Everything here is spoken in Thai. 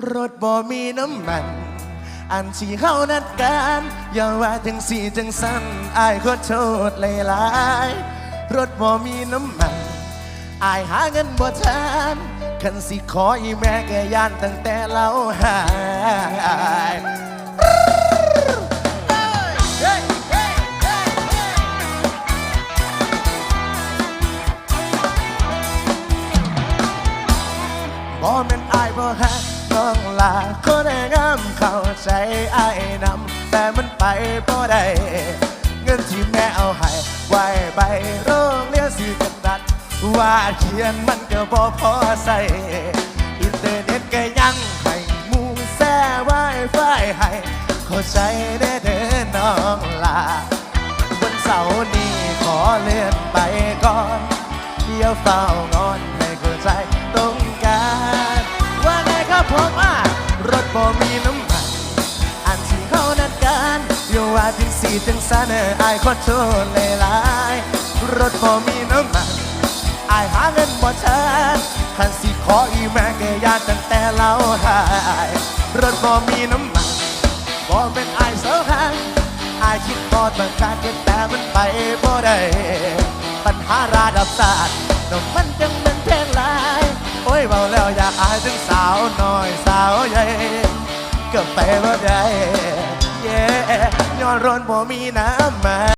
รถบ่มีน้ำมัน อันที่เขานัดกันอย่าว่าจังสี่จังสั้นอายขอโทษหลายๆรถบ่มีน้ำมันอายหาเงินบ่ทันคันสิขออีแม่แกย่านตั้งแต่เราหายบ่แม่นอายบ่ฮัก ลาคนได้งามเข้าใจไอายนำแต่มันไปบ่ได้เงินที่แม่เอาให้ไว้ใบโรงเรียนสื่อกันนัดว่าเขียนมันก็บ่พอใส่อินเทอร์เน็ตก็ยังให้มูแซ่ไวไฟให้เข้าใจได้เด้อน้องลาวันเสาร์นี้ขอเลื่อนไปก่อนเดี๋ยวเฝ้า รถบ่มีน้ำมันอันที่เขานัดกันอยู่ว่าจังสี่จังสานเอออายขอโทษหลายๆรถบ่มีน้ำมันอายหาเงินบ่ทันคันสิขออีแม่แกยานตั้งแต่เราหายรถบ่มีน้ำมันบ่เป็นอายเสาหางอายคิดทอดบางการเก็บแต่มันไปบ่ได้ปัญหาระดับศาสตร์น้องมันจังเป็นเพงหลาย โอ้ยเบาแล้วอยากอายถึงสาวน้อย ไปบ่ได้แย่ย้อนร้อนบ่มีน้ำมา